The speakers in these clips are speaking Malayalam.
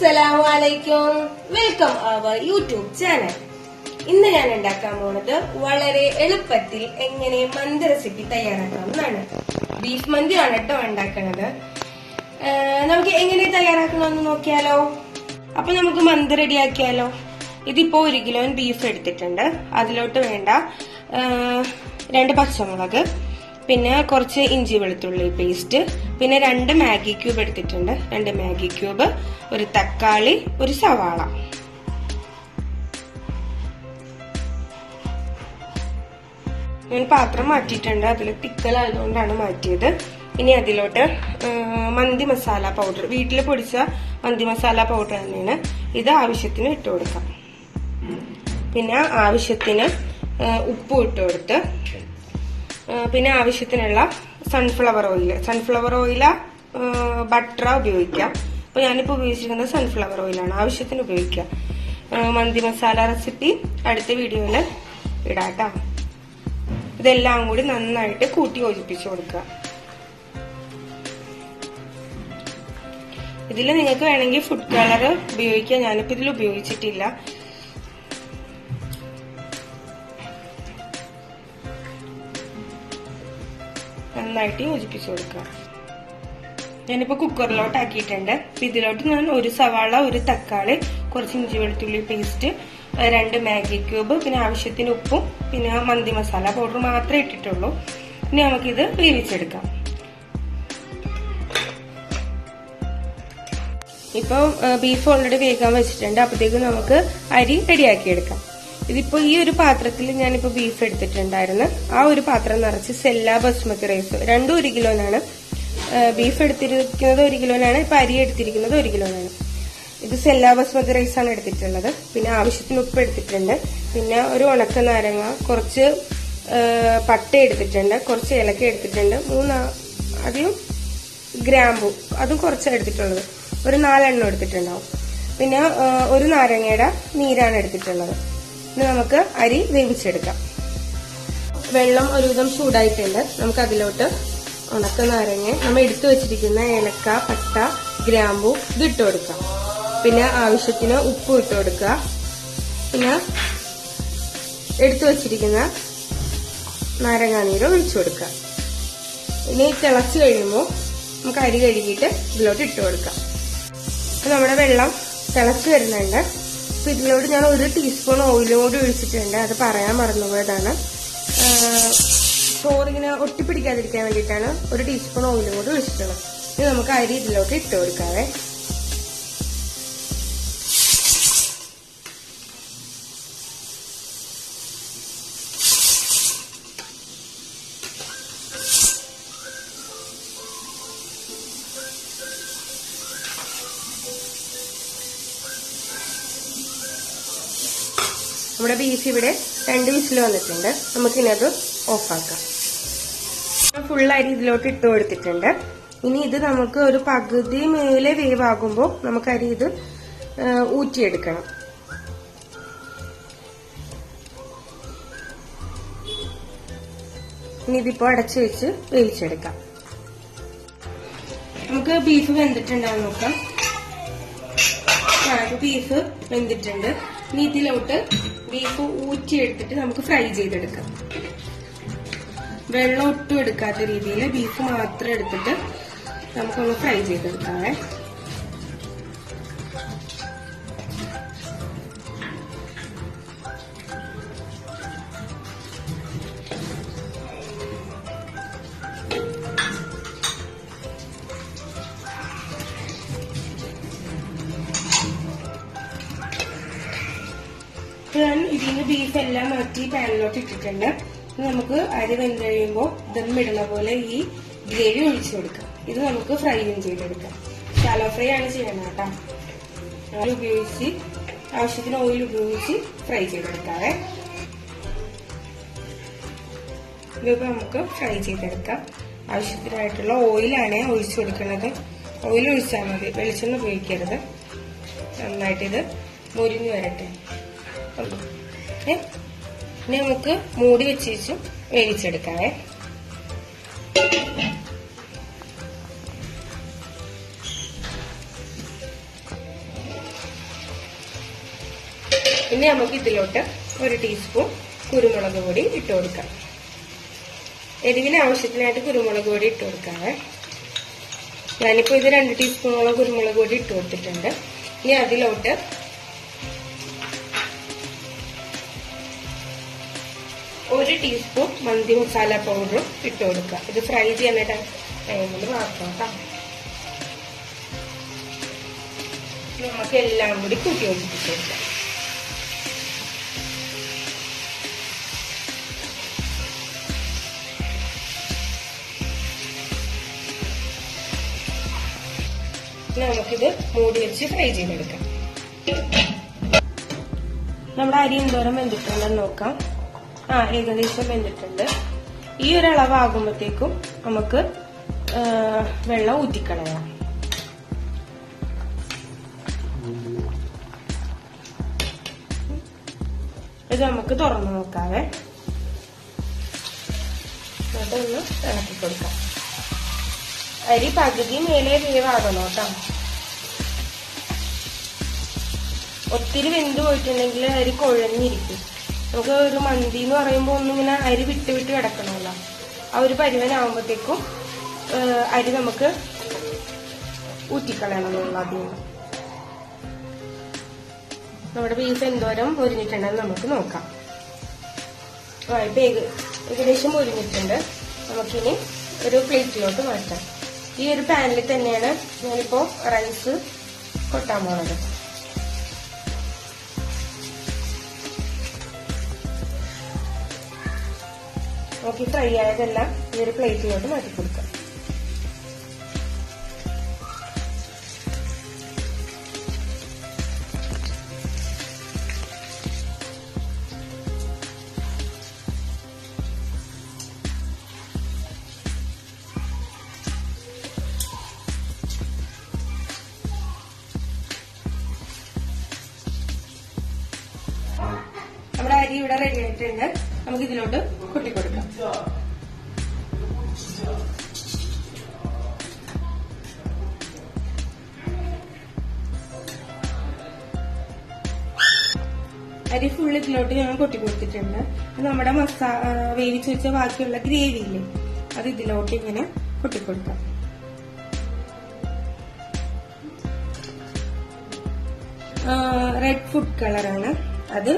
അസ്സലാമലൈക്കും. വെൽക്കം അവർ യൂട്യൂബ് ചാനൽ ഇന്ന് ഞാൻ ഉണ്ടാക്കാൻ പോണത് വളരെ എളുപ്പത്തിൽ എങ്ങനെ മന്തി റെസിപ്പി തയ്യാറാക്കാം എന്നാണ് ബീഫ് മന്തി ആണ് കേട്ടോ ഉണ്ടാക്കണത്. നമുക്ക് എങ്ങനെ തയ്യാറാക്കണമെന്ന് നോക്കിയാലോ? അപ്പൊ നമുക്ക് മന്തി റെഡിയാക്കിയാലോ ഇതിപ്പോ ഒരു കിലോ ബീഫ് എടുത്തിട്ടുണ്ട്. അതിലോട്ട് വേണ്ട രണ്ട് പച്ചമുളക് പിന്നെ കുറച്ച് ഇഞ്ചി വെളുത്തുള്ളി പേസ്റ്റ് പിന്നെ രണ്ട് മാഗി ക്യൂബ് എടുത്തിട്ടുണ്ട്. രണ്ട് മാഗി ക്യൂബ് ഒരു തക്കാളി ഒരു സവാള. ഞാൻ പാത്രം മാറ്റിയിട്ടുണ്ട്. അതിൽ തിക്കലായതുകൊണ്ടാണ് മാറ്റിയത്. ഇനി അതിലോട്ട് മന്തി മസാല പൗഡർ വീട്ടിൽ പൊടിച്ച മന്തി മസാല പൗഡർ തന്നെയാണ് ഇത് ആവശ്യത്തിന് ഇട്ട് കൊടുക്കാം. പിന്നെ ആവശ്യത്തിന് ഉപ്പ് ഇട്ട് കൊടുത്ത് പിന്നെ ആവശ്യത്തിനുള്ള സൺഫ്ലവർ ഓയിൽ സൺഫ്ലവർ ഓയില ബട്ടറ ഉപയോഗിക്കാം അപ്പൊ ഞാനിപ്പോ ഉപയോഗിച്ചിരിക്കുന്നത് സൺഫ്ലവർ ഓയിലാണ് ആവശ്യത്തിന് ഉപയോഗിക്കാം മന്തി മസാല റെസിപ്പി അടുത്ത വീഡിയോയിൽ ഇടാട്ടോ. ഇതെല്ലാം കൂടി നന്നായിട്ട് കൂട്ടി യോജിപ്പിച്ചു കൊടുക്കുക. ഇതിൽ നിങ്ങൾക്ക് വേണമെങ്കിൽ ഫുഡ് കളർ ഉപയോഗിക്കാം. ഞാനിപ്പോ ഇതിൽ ഉപയോഗിച്ചിട്ടില്ല. നന്നായിട്ട് യോജിപ്പിച്ചു കൊടുക്കുക. ഞാനിപ്പോ കുക്കറിലോട്ട് ആക്കിയിട്ടുണ്ട് അപ്പൊ ഇതിലോട്ട് ഞാൻ ഒരു സവാള ഒരു തക്കാളി കുറച്ച് ഇഞ്ചി വെളുത്തുള്ളി പേസ്റ്റ് രണ്ട് മാഗി ക്യൂബ് പിന്നെ ആവശ്യത്തിന് ഉപ്പും പിന്നെ മന്തി മസാല പൗഡർ മാത്രമേ ഇട്ടിട്ടുള്ളൂ. ഇനി നമുക്കിത് വേവിച്ചെടുക്കാം. ഇപ്പൊ ബീഫ് ഓൾറെഡി വേഗം വെച്ചിട്ടുണ്ട്. അപ്പോഴത്തേക്ക് നമുക്ക് അരി റെഡിയാക്കി ഇതിപ്പോ ഈ ഒരു പാത്രത്തിൽ ഞാനിപ്പോ ബീഫ് എടുത്തിട്ടുണ്ടായിരുന്നു. ആ ഒരു പാത്രം നിറച്ച് സെല്ല ബസ്മതി റൈസ് രണ്ടും ഒരു കിലോനാണ്. ബീഫ് എടുത്തിരിക്കുന്നത് ഒരു കിലോനാണ്. ഇപ്പൊ അരി എടുത്തിരിക്കുന്നത് ഒരു കിലോനാണ്. ഇത് സെല്ല ബസ്മതി റൈസ് ആണ് എടുത്തിട്ടുള്ളത്. പിന്നെ ആവശ്യത്തിന് ഉപ്പ് എടുത്തിട്ടുണ്ട്. പിന്നെ ഒരു ഉണക്ക നാരങ്ങ കുറച്ച് പട്ട എടുത്തിട്ടുണ്ട്. കുറച്ച് ഏലക്ക എടുത്തിട്ടുണ്ട്. മൂന്ന് അധികം ഗ്രാമ്പു. അതും കുറച്ചാണ് എടുത്തിട്ടുള്ളത്. ഒരു നാലെണ്ണം എടുത്തിട്ടുണ്ടാവും. പിന്നെ ഒരു നാരങ്ങയുടെ നീരാണ് എടുത്തിട്ടുള്ളത്. ഇനി നമുക്ക് അരി വേവിച്ചെടുക്കാം. വെള്ളം ഒരുവിധം ചൂടായിട്ടുണ്ട്. നമുക്ക് അതിലോട്ട് ഉണക്ക നാരങ്ങ നമ്മൾ എടുത്തു വെച്ചിരിക്കുന്ന ഏലക്ക പട്ട ഗ്രാമ്പു ഇത് ഇട്ട് കൊടുക്കാം. പിന്നെ ആവശ്യത്തിന് ഉപ്പ് ഇട്ട് കൊടുക്കുക. പിന്നെ എടുത്തു വെച്ചിരിക്കുന്ന നാരങ്ങാനീര് ഒഴിച്ചു കൊടുക്കുക. ഇനി തിളച്ച് കഴിയുമ്പോൾ നമുക്ക് അരി കഴുകിയിട്ട് ഇതിലോട്ട് ഇട്ട് കൊടുക്കാം. നമ്മുടെ വെള്ളം തിളച്ച് വരുന്നുണ്ട്. അപ്പൊ ഇതിലോട്ട് ഞാൻ ഒരു ടീസ്പൂൺ ഓയിലും കൂടി ഒഴിച്ചിട്ടുണ്ട് അത് പറയാൻ മറന്നുപോയതാണ്. ചോറിങ്ങനെ ഒട്ടിപ്പിടിക്കാതിരിക്കാൻ വേണ്ടിയിട്ടാണ് ഒരു ടീസ്പൂൺ ഓയിലും കൂടി ഒഴിച്ചിട്ടുള്ളത്. ഇനി നമുക്ക് അരി ഇതിലോട്ട് ഇട്ട് കൊടുക്കാവേ. നമ്മുടെ ബീഫ് ഇവിടെ രണ്ട് വിസിൽ വന്നിട്ടുണ്ട്. നമുക്കിനത് ഓഫാക്കാം. ഫുൾ അരി ഇതിലോട്ട് ഇട്ട് കൊടുത്തിട്ടുണ്ട്. ഇനി ഇത് നമുക്ക് ഒരു പകുതി മേലെ വേവാകുമ്പോൾ നമുക്ക് അരി ഇത് ഊറ്റിയെടുക്കണം. ഇനി ഇതിപ്പോ അടച്ചു വെച്ച് വേവിച്ചെടുക്കാം. നമുക്ക് ബീഫ് വെന്തിട്ടുണ്ടാവും നോക്കാം. ബീഫ് വെന്തിട്ടുണ്ട്. ഇനി ഇതിലോട്ട് ബീഫ് ഊറ്റിയെടുത്തിട്ട് നമുക്ക് ഫ്രൈ ചെയ്തെടുക്കാം. വെള്ളം ഒട്ടും എടുക്കാത്ത രീതിയിൽ ബീഫ് മാത്രം എടുത്തിട്ട് നമുക്കൊന്ന് ഫ്രൈ ചെയ്തെടുക്കാവേ. ഇതിന് ബീഫ് എല്ലാം മാറ്റി പാനിലോട്ട് ഇട്ടിട്ടുണ്ട്. നമുക്ക് അരി വെന്ത് കഴിയുമ്പോൾ ദം ഇടുന്ന പോലെ ഈ ഗ്രേവി ഒഴിച്ചു കൊടുക്കാം. ഇത് നമുക്ക് ഫ്രൈയും ചെയ്തെടുക്കാം. ഷാലോ ഫ്രൈ ആണ് ചെയ്യണം കേട്ടോ. ഓയിൽ ഉപയോഗിച്ച് ആവശ്യത്തിന് ഓയിൽ ഉപയോഗിച്ച് ഫ്രൈ ചെയ്തെടുക്കാവേ. ഇതൊക്കെ നമുക്ക് ഫ്രൈ ചെയ്തെടുക്കാം. ആവശ്യത്തിനായിട്ടുള്ള ഓയിലാണ് ഒഴിച്ചു കൊടുക്കുന്നത്. ഓയിൽ ഒഴിച്ചാൽ മതി. വെളിച്ചെണ്ണ ഉപയോഗിക്കരുത്. നന്നായിട്ട് ഇത് മുരിഞ്ഞു വരട്ടെ. ഏ ഇനി നമുക്ക് മൂടി വെച്ച് വേവിച്ചെടുക്കാവേ. ഇനി നമുക്ക് ഇതിലോട്ട് ഒരു ടീസ്പൂൺ കുരുമുളക് പൊടി ഇട്ട് കൊടുക്കാം. എരിവിന് ആവശ്യത്തിനായിട്ട് കുരുമുളക് പൊടി ഇട്ട് കൊടുക്കാവേ. ഞാനിപ്പോ ഇത് രണ്ട് ടീസ്പൂണോളം കുരുമുളക് പൊടി ഇട്ട് കൊടുത്തിട്ടുണ്ട്. ഇനി അതിലോട്ട് ഒരു ടീസ്പൂൺ മന്തി മസാല പൗഡറും ഇട്ട് കൊടുക്കുക. ഇത് ഫ്രൈ ചെയ്യുന്ന ടൈമിൽ മാത്രം നമുക്ക് എല്ലാം കൂടി കൂട്ടി ഇനി നമുക്കിത് മൂടി വെച്ച് ഫ്രൈ ചെയ്തെടുക്കാം. നമ്മുടെ അരി എന്തോരം വെന്തിട്ടുണ്ടെന്ന് നോക്കാം. ആ ഏകദേശം വെന്തിട്ടുണ്ട്. ഈ ഒരു അളവാകുമ്പോഴത്തേക്കും നമുക്ക് വെള്ളം ഊറ്റിക്കളയാം. ഇത് നമുക്ക് തുറന്നു നോക്കാവേ. അതൊന്ന് ഇളക്കി കൊടുക്കാം. അരി പകുതി മേലെ വേവാകണം കേട്ടോ. ഒത്തിരി വെന്ത് പോയിട്ടുണ്ടെങ്കിൽ അരി കുഴഞ്ഞിരിക്കും. നമുക്ക് ഒരു മന്തി എന്ന് പറയുമ്പോൾ ഒന്നിങ്ങനെ അരി വിട്ട് വിട്ട് കിടക്കണമല്ലോ ആ ഒരു പരുവനാകുമ്പോഴത്തേക്കും അരി നമുക്ക് ഊറ്റിക്കളയണം നിന്ന് നമ്മുടെ ബീഫ് എന്തോരം പൊരിഞ്ഞിട്ടുണ്ടെന്ന് നമുക്ക് നോക്കാം. ആ ഇപ്പൊ ഏകദേശം പൊരിഞ്ഞിട്ടുണ്ട്. നമുക്കിനി ഒരു പ്ലേറ്റിലോട്ട് മാറ്റാം. ഈ ഒരു പാനിൽ തന്നെയാണ് ഞാനിപ്പോ റൈസ് കൊട്ടാൻ പോണത്. നമുക്ക് ഫ്രൈ ആയതെല്ലാം ഈ ഒരു പ്ലേറ്റിലോട്ട് മാറ്റി കൊടുക്കാം. നമ്മുടെ അരി ഇവിടെ റെഡി ആയിട്ടുണ്ട്. നമുക്ക് ഇതിലോട്ട് കൊട്ടി കൊടുക്കാം അരി ഫുൾ ഇതിലോട്ട് ഞങ്ങൾ കൊട്ടി കൊടുത്തിട്ടുണ്ട് നമ്മുടെ മസാ വേവിച്ച് വെച്ച ബാക്കിയുള്ള ഗ്രേവി ഇല്ലേ? അത് ഇതിലോട്ട് ഇങ്ങനെ കൊട്ടിക്കൊടുക്കാം. റെഡ് ഫുഡ് കളറാണ് അത്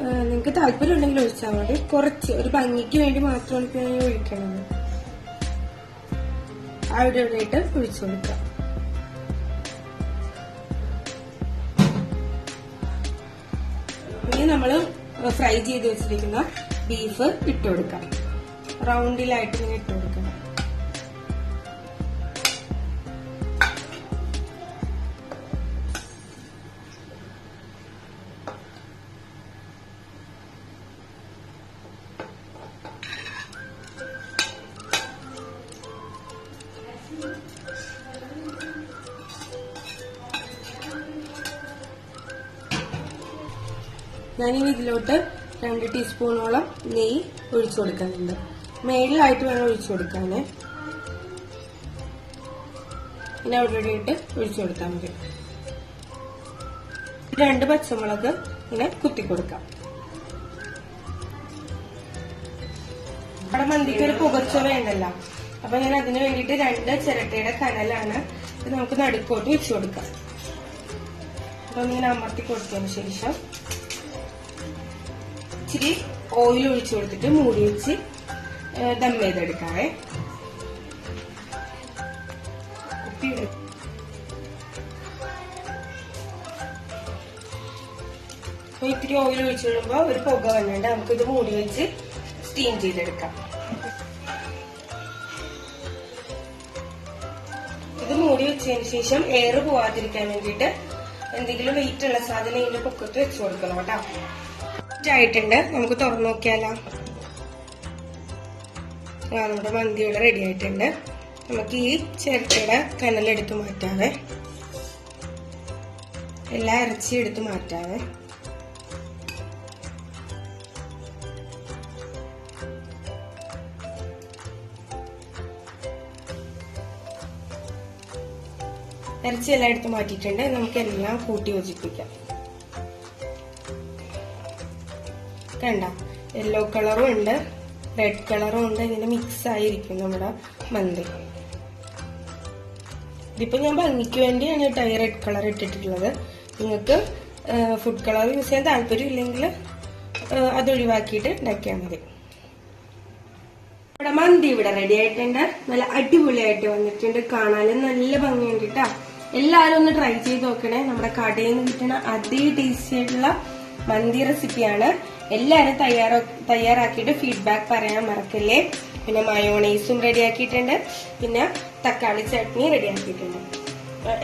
നിങ്ങൾക്ക് താല്പര്യം ഉണ്ടെങ്കിൽ ഒഴിച്ചാൽ മതി. കുറച്ച് ഒരു ഭംഗിക്ക് വേണ്ടി മാത്രമാണ് ഇപ്പൊ ഞാൻ ഒഴിക്കണത് അവിടെ ഇവിടെയായിട്ട് ഒഴിച്ചു കൊടുക്കാം. ഇനി നമ്മൾ ഫ്രൈ ചെയ്ത് വെച്ചിരിക്കുന്ന ബീഫ് ഇട്ട് കൊടുക്കാം. റൗണ്ടിലായിട്ട് ഇങ്ങനെ ഇട്ട് കൊടുക്കണം ഞാനിനി ഇതിലോട്ട് രണ്ട് ടീസ്പൂണോളം നെയ്യ് ഒഴിച്ചു കൊടുക്കുന്നുണ്ട് മേളിലായിട്ട് വേണം ഒഴിച്ചു കൊടുക്കാന്. പിന്നെ അവിടെ ഇട്ട് ഒഴിച്ചു കൊടുത്താൽ മതി. രണ്ട് പച്ചമുളക് ഇങ്ങനെ കുത്തി കൊടുക്കാം. അവിടെ മന്തിക്ക് ഒരു പുകച്ച വേണ്ടല്ലോ അപ്പൊ ഞാൻ അതിന് വേണ്ടിയിട്ട് രണ്ട് ചിരട്ടയുടെ കനലാണ് ഇത് നമുക്ക് നടുക്കോട്ട് വെച്ചു കൊടുക്കാം. അപ്പൊ ഇങ്ങനെ അമർത്തി കൊടുത്തതിന് ശേഷം ഇച്ചിരി ഓയിൽ ഒഴിച്ചു കൊടുത്തിട്ട് മൂടി വെച്ച് ദം ചെയ്തെടുക്കാവേ. ഇത്തിരി ഓയിൽ ഒഴിച്ചു വിടുമ്പോ ഒരു പുക വന്നിട്ട് നമുക്ക് ഇത് മൂടി വെച്ച് സ്റ്റീം ചെയ്തെടുക്കാം. ഇത് മൂടി വെച്ചതിന് ശേഷം എയർ പോവാതിരിക്കാൻ വേണ്ടിയിട്ട് എന്തെങ്കിലും വെയിറ്റ് ഉള്ള സാധനം ഇതിന്റെ പൊക്കത്ത് വെച്ചു കൊടുക്കണം കേട്ടോ. ആയിട്ടുണ്ട്. നമുക്ക് തുറന്നു നോക്കിയാലോ? ആ നമ്മുടെ മന്തി ഇവിടെ റെഡി ആയിട്ടുണ്ട്. നമുക്ക് ഈ ചിരട്ടയുടെ കനലെടുത്ത് മാറ്റാവേ. എല്ലാ ഇറച്ചി എടുത്ത് മാറ്റാവേ. ഇറച്ചി എല്ലാം എടുത്ത് മാറ്റിയിട്ടുണ്ട്. നമുക്ക് എല്ലാം കൂട്ടി യോജിപ്പിക്കാം. കണ്ട. യെല്ലോ കളറും ഉണ്ട്. റെഡ് കളറും ഉണ്ട്. ഇങ്ങനെ മിക്സ് ആയിരിക്കും നമ്മുടെ മന്തി. ഇതിപ്പോ ഞാൻ ഭംഗിക്ക് വേണ്ടിയാണ് കേട്ടോ റെഡ് കളർ ഇട്ടിട്ടുള്ളത്. നിങ്ങൾക്ക് ഫുഡ് കളർ യൂസ് ചെയ്യാൻ താല്പര്യം ഇല്ലെങ്കിൽ അത് ഒഴിവാക്കിയിട്ട് ഉണ്ടാക്കിയാൽ മതി. ഇവിടെ മന്തി ഇവിടെ റെഡി ആയിട്ടുണ്ട്. നല്ല അടിപൊളിയായിട്ട് വന്നിട്ടുണ്ട്. കാണാനും നല്ല ഭംഗിയുണ്ട് കേട്ടോ. എല്ലാവരും ഒന്ന് ട്രൈ ചെയ്ത് നോക്കണേ. നമ്മുടെ കടയിൽ നിന്ന് കിട്ടുന്ന അതേ ടേസ്റ്റി ആയിട്ടുള്ള മന്തി റെസിപ്പിയാണ് എല്ലാവരും തയ്യാറോ തയ്യാറാക്കിയിട്ട് ഫീഡ്ബാക്ക് പറയാൻ മറക്കല്ലേ. പിന്നെ മയോണൈസും റെഡിയാക്കിയിട്ടുണ്ട് പിന്നെ തക്കാളി ചട്നി റെഡിയാക്കിയിട്ടുണ്ട്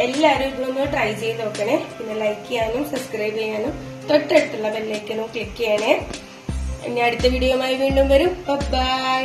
എല്ലാവരും ഇതൊന്ന് ട്രൈ ചെയ്ത് നോക്കണേ. പിന്നെ ലൈക്ക് ചെയ്യാനും സബ്സ്ക്രൈബ് ചെയ്യാനും തൊട്ടടുത്തുള്ള ബെല്ലൈക്കനും ക്ലിക്ക് ചെയ്യണേ. ഇനി അടുത്ത വീഡിയോയുമായി വീണ്ടും വരും. ബൈ